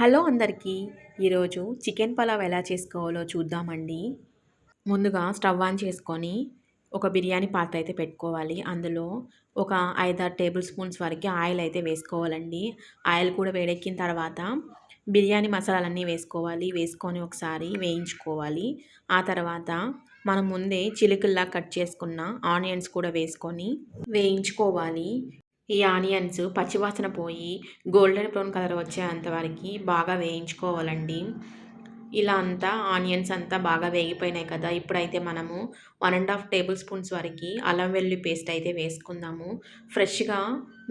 Hello అందరికీ. ఈరోజు chicken pulao ఎలా చేసుకోవాలో చూద్దామండి. ముందుగా స్టవ్ ఆన్ చేసుకొని ఒక బిర్యానీ పాత్ర అయితే పెట్టుకోవాలి. అందులో ఒక ఐదారు టేబుల్ స్పూన్స్ వరకు ఆయిల్ అయితే వేసుకోవాలండి. ఆయిల్ కూడా వేడెక్కిన తర్వాత బిర్యానీ మసాలాలన్నీ వేసుకోవాలి. వేసుకొని ఒకసారి వేయించుకోవాలి. ఆ తర్వాత మనం ముందే చిలుకల్లా కట్ చేసుకున్న ఆనియన్స్ కూడా వేసుకొని వేయించుకోవాలి. ఈ ఆనియన్స్ పచ్చివాసన పోయి గోల్డెన్ బ్రౌన్ కలర్ వచ్చేంత వరకు బాగా వేయించుకోవాలండి. ఇలా అంతా ఆనియన్స్ అంతా బాగా వేగిపోయినాయి కదా ఇప్పుడైతే మనము one and half tablespoons వరకు అల్లం వెల్లుల్లి పేస్ట్ అయితే వేసుకుందాము. ఫ్రెష్గా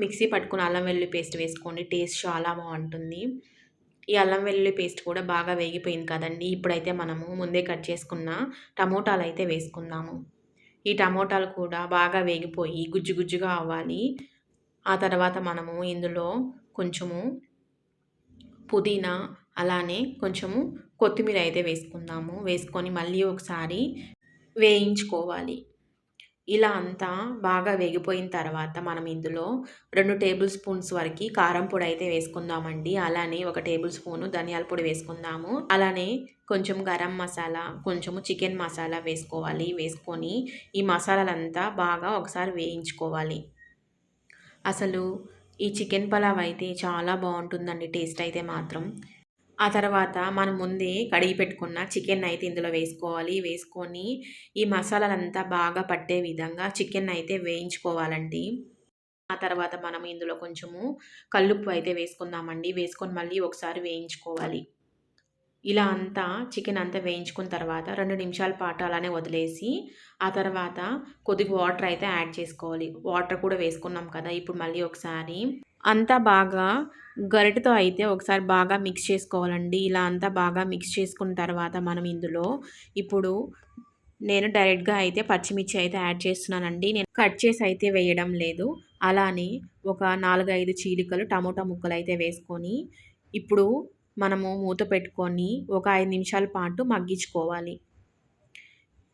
మిక్సీ పట్టుకుని అల్లం వెల్లుల్లి పేస్ట్ వేసుకోండి టేస్ట్ చాలా బాగుంటుంది. ఈ అల్లం వెల్లుల్లి పేస్ట్ కూడా బాగా వేగిపోయింది కదండి ఇప్పుడైతే మనము ముందే కట్ చేసుకున్న టమోటాలు అయితే వేసుకుందాము. ఈ టమోటాలు కూడా బాగా వేగిపోయి గుజ్జు గుజ్జుగా అవ్వాలి. ఆ తర్వాత మనము ఇందులో కొంచెము పుదీనా అలానే కొంచెము కొత్తిమీర అయితే వేసుకుందాము. వేసుకొని మళ్ళీ ఒకసారి వేయించుకోవాలి. ఇలా అంతా బాగా వేగిపోయిన తర్వాత మనం ఇందులో రెండు టేబుల్ స్పూన్స్ వరకు కారం పొడి అయితే వేసుకుందామండి. అలానే ఒక టేబుల్ స్పూను ధనియాల పొడి వేసుకుందాము. అలానే కొంచెం గరం మసాలా కొంచెము చికెన్ మసాలా వేసుకోవాలి. వేసుకొని ఈ మసాలాలంతా బాగా ఒకసారి వేయించుకోవాలి. అసలు ఈ చికెన్ పలావ్ అయితే చాలా బాగుంటుందండి టేస్ట్ అయితే మాత్రం. ఆ తర్వాత మనం ముందే కడిగి పెట్టుకున్న చికెన్ అయితే ఇందులో వేసుకోవాలి. వేసుకొని ఈ మసాలాలంతా బాగా పట్టే విధంగా చికెన్ అయితే వేయించుకోవాలండి. ఆ తర్వాత మనం ఇందులో కొంచెము కల్లుప్పు అయితే వేసుకుందామండి. వేసుకొని మళ్ళీ ఒకసారి వేయించుకోవాలి. ఇలా అంతా చికెన్ అంతా వేయించుకున్న తర్వాత రెండు నిమిషాల పాటు అలానే వదిలేసి ఆ తర్వాత కొద్దిగా వాటర్ అయితే యాడ్ చేసుకోవాలి. వాటర్ కూడా వేసుకున్నాం కదా ఇప్పుడు మళ్ళీ ఒకసారి. అంతా బాగా గరిటతో అయితే ఒకసారి బాగా మిక్స్ చేసుకోవాలండి. ఇలా అంతా బాగా మిక్స్ చేసుకున్న తర్వాత మనం ఇందులో ఇప్పుడు నేను డైరెక్ట్గా అయితే పచ్చిమిర్చి అయితే యాడ్ చేస్తున్నానండి. నేను కట్ చేసి అయితే వేయడం లేదు. అలానే ఒక నాలుగు ఐదు చీలికలు టమోటా ముక్కలు అయితే వేసుకొని ఇప్పుడు మనము మూత పెట్టుకొని ఒక ఐదు నిమిషాల పాటు మగ్గించుకోవాలి.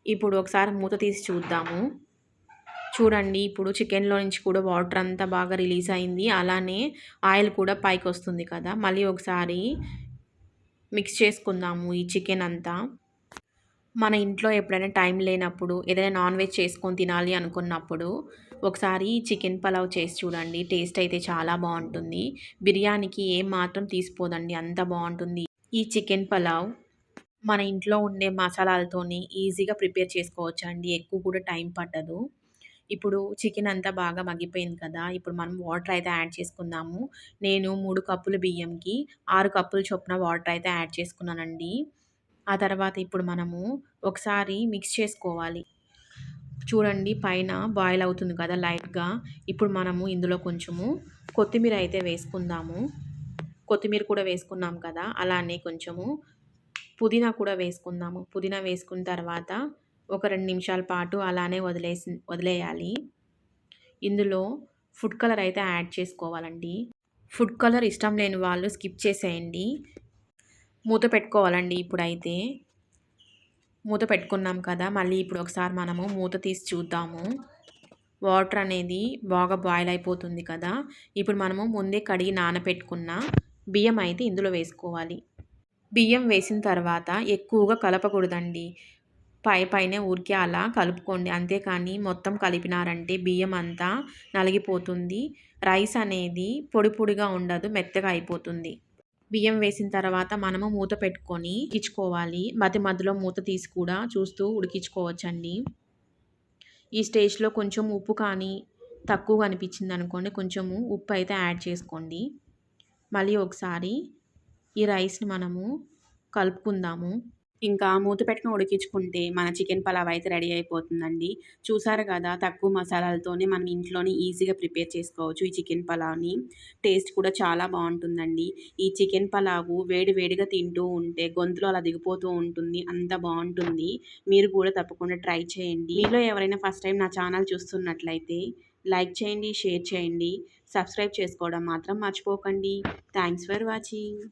ఇప్పుడు ఒకసారి మూత తీసి చూద్దాము. చూడండి ఇప్పుడు చికెన్లో నుంచి కూడా వాటర్ అంతా బాగా రిలీజ్ అయింది. అలానే ఆయిల్ కూడా పైకి వస్తుంది కదా. మళ్ళీ ఒకసారి మిక్స్ చేసుకుందాము ఈ చికెన్ అంతా. మన ఇంట్లో ఎప్పుడైనా టైం లేనప్పుడు ఏదైనా నాన్ వెజ్ చేసుకొని తినాలి అనుకున్నప్పుడు ఒకసారి చికెన్ పలావ్ చేసి చూడండి. టేస్ట్ అయితే చాలా బాగుంటుంది. బిర్యానీకి ఏం మాత్రం తీసిపోదండి. అంత బాగుంటుంది ఈ చికెన్ పలావ్. మన ఇంట్లో ఉండే మసాలాలతోని ఈజీగా ప్రిపేర్ చేసుకోవచ్చు అండి ఎక్కువ కూడా టైం పట్టదు. ఇప్పుడు చికెన్ అంతా బాగా మగ్గిపోయింది కదా. ఇప్పుడు మనం వాటర్ అయితే యాడ్ చేసుకుందాము. నేను మూడు కప్పుల బియ్యంకి ఆరు కప్పుల చొప్పున వాటర్ అయితే యాడ్ చేసుకున్నానండి. ఆ తర్వాత ఇప్పుడు మనము ఒకసారి మిక్స్ చేసుకోవాలి. చూడండి పైన బాయిల్ అవుతుంది కదా లైట్గా ఇప్పుడు మనము ఇందులో కొంచెము కొత్తిమీర అయితే వేసుకుందాము. కొత్తిమీర కూడా వేసుకున్నాం కదా అలానే కొంచెము పుదీనా కూడా వేసుకుందాము. పుదీనా వేసుకున్న తర్వాత ఒక రెండు నిమిషాల పాటు అలానే వదిలేసి వదిలేయాలి. ఇందులో ఫుడ్ కలర్ అయితే యాడ్ చేసుకోవాలండి. ఫుడ్ కలర్ ఇష్టం లేని వాళ్ళు స్కిప్ చేసేయండి. మూత పెట్టుకోవాలండి ఇప్పుడైతే. మూత పెట్టుకున్నాం కదా మళ్ళీ ఇప్పుడు ఒకసారి మనము మూత తీసి చూద్దాము. వాటర్ అనేది బాగా బాయిల్ అయిపోతుంది కదా ఇప్పుడు మనము ముందే కడిగి నానబెట్టుకున్న బియ్యం అయితే ఇందులో వేసుకోవాలి. బియ్యం వేసిన తర్వాత ఎక్కువగా కలపకూడదండి. పై పైన ఊరికే అలా కలుపుకోండి. అంతేకాని మొత్తం కలిపినారంటే బియ్యం అంతా నలిగిపోతుంది. రైస్ అనేది పొడి పొడిగా ఉండదు మెత్తగా అయిపోతుంది. బియ్యం వేసిన తర్వాత మనము మూత పెట్టుకొని ఉడికించుకోవాలి. మధ్య మధ్యలో మూత తీసి కూడా చూస్తూ ఉడికించుకోవచ్చండి. ఈ స్టేజ్లో కొంచెం ఉప్పు కానీ తక్కువ అనిపించింది అనుకోండి కొంచెము ఉప్పు అయితే యాడ్ చేసుకోండి. మళ్ళీ ఒకసారి ఈ రైస్ని మనము కలుపుకుందాము. ఇంకా మూత పెట్టుకుని ఉడికించుకుంటే మన చికెన్ పలావ్ అయితే రెడీ అయిపోతుందండి. చూసారు కదా తక్కువ మసాలాలతోనే మనం ఇంట్లోనే ఈజీగా ప్రిపేర్ చేసుకోవచ్చు ఈ చికెన్ పలావ్ని. టేస్ట్ కూడా చాలా బాగుంటుందండి. ఈ చికెన్ పలావు వేడి వేడిగా తింటూ ఉంటే గొంతులో అలా దిగిపోతూ ఉంటుంది అంత బాగుంటుంది. మీరు కూడా తప్పకుండా ట్రై చేయండి. మీలో ఎవరైనా ఫస్ట్ టైం నా ఛానల్ చూస్తున్నట్లయితే లైక్ చేయండి షేర్ చేయండి. సబ్స్క్రైబ్ చేసుకోవడం మాత్రం మర్చిపోకండి. Thanks for watching.